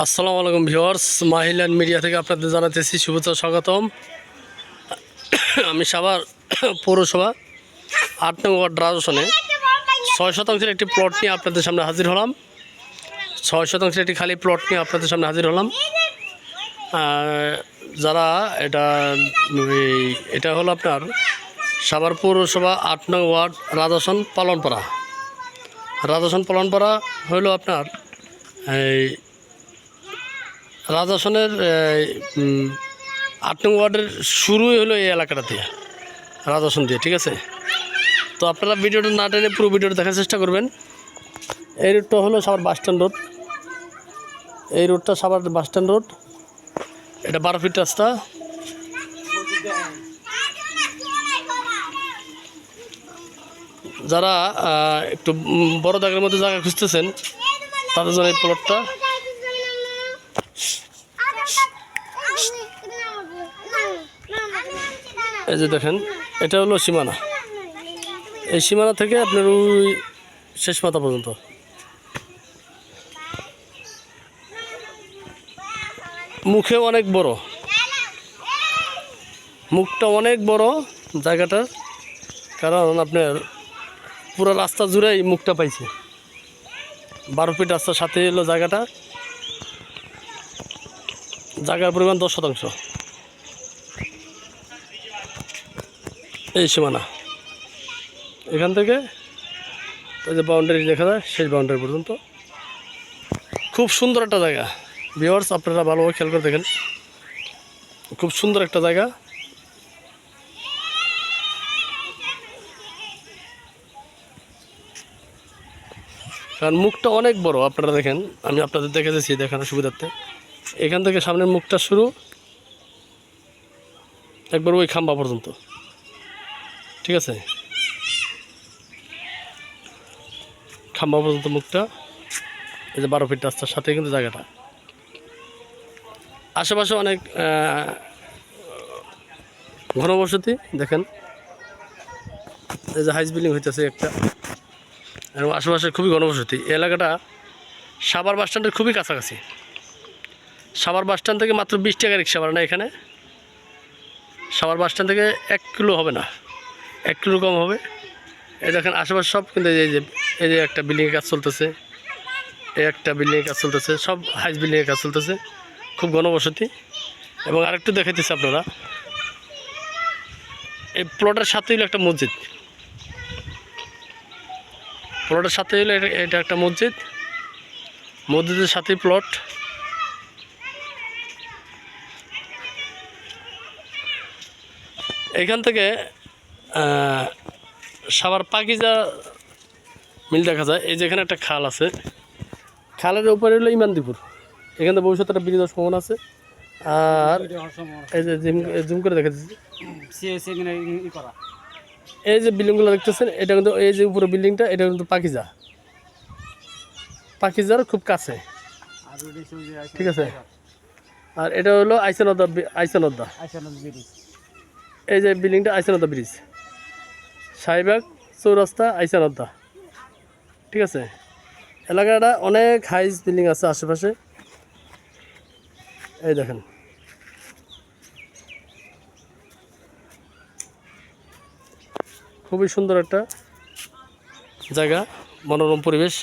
আসসালামু আলাইকুম viewers, মাহিলান media থেকে আপনাদের জানাতেছি শুভেচ্ছা স্বাগতম। আমি সাভার পৌরসভা আট নং ওয়ার্ড রাজসনে ছয় শতাংশের একটি প্লট নিয়ে আপনাদের সামনে হাজির হলাম। ছয় শতাংশের একটি খালি প্লট নিয়ে আপনাদের সামনে হাজির হলাম। যারা এটা এটা হলো আপনার সাভার পৌরসভা আট নং ওয়ার্ড রাজাসন পালনপাড়া। রাজাসন পালনপাড়া হলো আপনার এই রাজাসনের আট নং ওয়ার্ডের শুরুই হলো এই এলাকাটা দিয়ে রাজাসন দিয়ে, ঠিক আছে? তো আপনারা ভিডিওটা না টেনে পুরো ভিডিওটা দেখার চেষ্টা করবেন। এই রুটটা হলো সাবার বাস স্ট্যান্ড রোড। এই রোডটা সাবার বাস স্ট্যান্ড রোড। এটা বারো ফিট রাস্তা। যারা একটু বড় দাগের মধ্যে জায়গা খুঁজতেছেন, তাদের জন্য এই প্লটটা এই যে দেখেন, এটা হলো সীমানা। এই সীমানা থেকে আপনার ওই শেষ মাথা পর্যন্ত। মুখে অনেক বড়। মুখটা অনেক বড় জায়গাটার কারণ আপনার পুরো রাস্তা জুড়েই মুখটা পাইছে। বারো ফিট রাস্তার সাথে এলো জায়গাটা। জায়গার পরিমাণ দশ শতাংশ। এই সীমানা। এখান থেকে ওই যে বাউন্ডারি দেখা যায়, শেষ বাউন্ডারি পর্যন্ত। খুব সুন্দর একটা জায়গা। ভিওয়ার্স আপনারা ভালোভাবে খেয়াল করে দেখেন। খুব সুন্দর একটা জায়গা। কারণ মুখটা অনেক বড়, আপনারা দেখেন। আমি আপনাদের দেখে দিচ্ছি দেখানোর সুবিধার্থে। এখান থেকে সামনের মুখটা শুরু। একবার ওই খাম্বা পর্যন্ত। ঠিক আছে? খাম্বা পর্যন্ত মুখটা। এই যে বারো ফিট রাস্তার সাথে কিন্তু জায়গাটা। আশেপাশে অনেক ঘনবসতি দেখেন। এই যে হাইস বিল্ডিং হইতেছে একটা। এবং আশেপাশে খুবই ঘনবসতি এলাকাটা সাভার বাস স্ট্যান্ডের খুবই কাছাকাছি। সাভার বাস স্ট্যান্ড থেকে মাত্র বিশ টাকা রিক্সা ভাড়া না এখানে। সাভার বাস স্ট্যান্ড থেকে এক কিলো হবে না, এক কিলো কম হবে। এই দেখেন আশেপাশে সব কিন্তু এই যে এই যে একটা বিল্ডিংয়ের কাজ চলতেছে, এই একটা বিল্ডিংয়ের কাজ চলতেছে, সব হাইস বিল্ডিংয়ের কাজ চলতেছে, খুব ঘনবসতি। এবং আরেকটু দেখাইতেছে আপনারা, এই প্লটের সাথে হলো একটা মসজিদ। প্লটের সাথে হলো এটা একটা মসজিদ। মসজিদের সাথেই প্লট এখান থেকে সাবার পাকিজা মিল দেখা যায়। এই যে এখানে একটা খাল আছে। খালের উপরে হলো ইমানদিপুর। এখানে ভবিষ্যতে একটা ব্রিজ সম্ভাবনা আছে। আর এই যে জিম জুম করে দেখা এই যে বিল্ডিংগুলো দেখতেছেন এটা কিন্তু এই যে উপরে বিল্ডিংটা এটা কিন্তু পাকিজা। পাকিজার খুব কাছে। ঠিক আছে। আর এটা হলো আইসানদ্দা আইসানদ্দা এই যে বিল্ডিংটা আইসানদ্দা ব্রিজ। শাহিবাগ চৌরাস্তা আইসানদ্দা ঠিক আছে? এলাকাটা অনেক হাইস বিল্ডিং আছে আশেপাশে। এই দেখেন। খুবই সুন্দর একটা জায়গা, মনোরম পরিবেশ।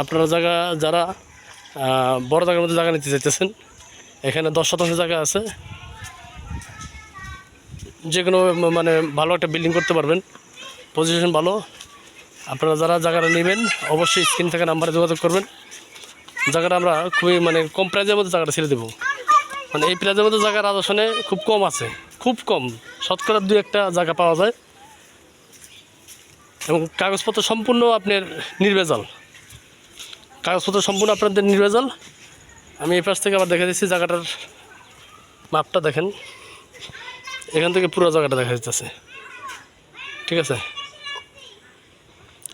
আপনারা জায়গা, যারা বড় জায়গার মধ্যে জায়গা নিতে চাইতেছেন। এখানে দশ শতাংশ জায়গা আছে। যে কোনো মানে ভালো একটা বিল্ডিং করতে পারবেন। পজিশন ভালো। আপনারা যারা জায়গাটা নেবেন, অবশ্যই স্ক্রিন থেকে নাম্বারে যোগাযোগ করবেন। জায়গাটা আমরা খুবই মানে কম প্রাইজের মধ্যে জায়গাটা ছেড়ে দেবো। মানে এই প্রাইজের মধ্যে জায়গার আদর্শনে খুব কম আছে। খুব কম। শতকরা দুই একটা জায়গা পাওয়া যায়। এবং কাগজপত্র সম্পূর্ণ আপনার নির্ভেজাল। কাগজপত্র সম্পূর্ণ আপনাদের নির্ভেজাল। আমি এই পাশ থেকে আবার দেখা দিচ্ছি জায়গাটার মাপটা দেখেন। এখান থেকে পুরো জায়গাটা দেখা যাচ্ছে ঠিক আছে?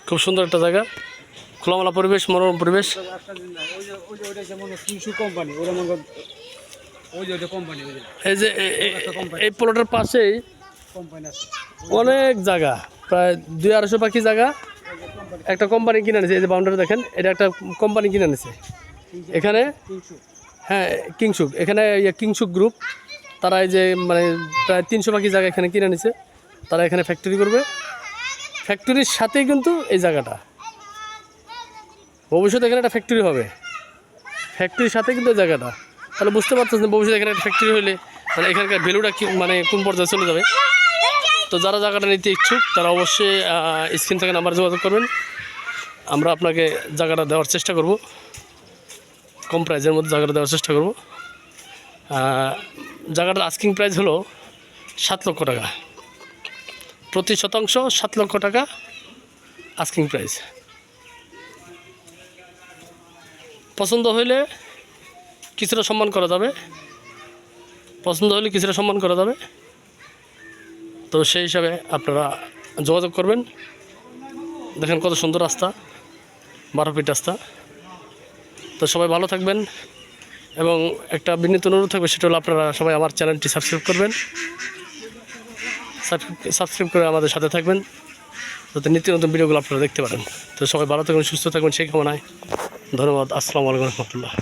খুব সুন্দর একটা জায়গা। খোলামেলা পরিবেশ মনোরম পরিবেশ। এই যে এই প্লটের পাশেই অনেক জায়গা প্রায় দুই আড়াইশো পাখি জায়গা। একটা কোম্পানি কিনে নিছে এই যে বাউন্ডারি দেখেন, এটা একটা কোম্পানি কিনে নিছে এখানে হ্যাঁ কিংসুক। এখানে ইয়ে কিংসুক গ্রুপ তারা এই যে মানে প্রায় তিনশো পাখি জায়গা এখানে কিনে নিছে তারা এখানে ফ্যাক্টরি করবে। ফ্যাক্টরির সাথেই কিন্তু এই জায়গাটা। ভবিষ্যতে এখানে একটা ফ্যাক্টরি হবে। ফ্যাক্টরির সাথে কিন্তু জায়গাটা। তাহলে বুঝতে পারতেছেন ভবিষ্যতে এখানে একটা ফ্যাক্টরি হলে মানে এখানকার ভ্যালুটা মানে কোন পর্যায়ে চলে যাবে? তো যারা জায়গাটা নিতে ইচ্ছুক, তারা অবশ্যই স্ক্রিন থেকে নাম্বার যোগাযোগ করবেন। আমরা আপনাকে জায়গাটা দেওয়ার চেষ্টা করব। কম প্রাইজের মধ্যে জায়গাটা দেওয়ার চেষ্টা করব। জায়গাটার আস্কিং প্রাইস হলো সাত লক্ষ টাকা। প্রতি শতাংশ সাত লক্ষ টাকা আস্কিং প্রাইস। পছন্দ হইলে কিছুটা সম্মান করা যাবে। পছন্দ হলে কিছুটা সম্মান করা যাবে। তো সেই হিসাবে আপনারা যোগাযোগ করবেন। দেখেন কত সুন্দর রাস্তা, বারো ফিট রাস্তা। তো সবাই ভালো থাকবেন এবং একটা বিনীত অনুরোধ থাকবে, সেটা হলো আপনারা সবাই আমার চ্যানেলটি সাবস্ক্রাইব করবেন। সাবস্ক্রাইব করে আমাদের সাথে থাকবেন, যাতে নিত্য নতুন ভিডিওগুলো আপনারা দেখতে পারেন। তো সবাই ভালো থাকবেন, সুস্থ থাকবেন, সেই কামনায় ধন্যবাদ। আসসালামু আলাইকুম রহমতুল্লাহ।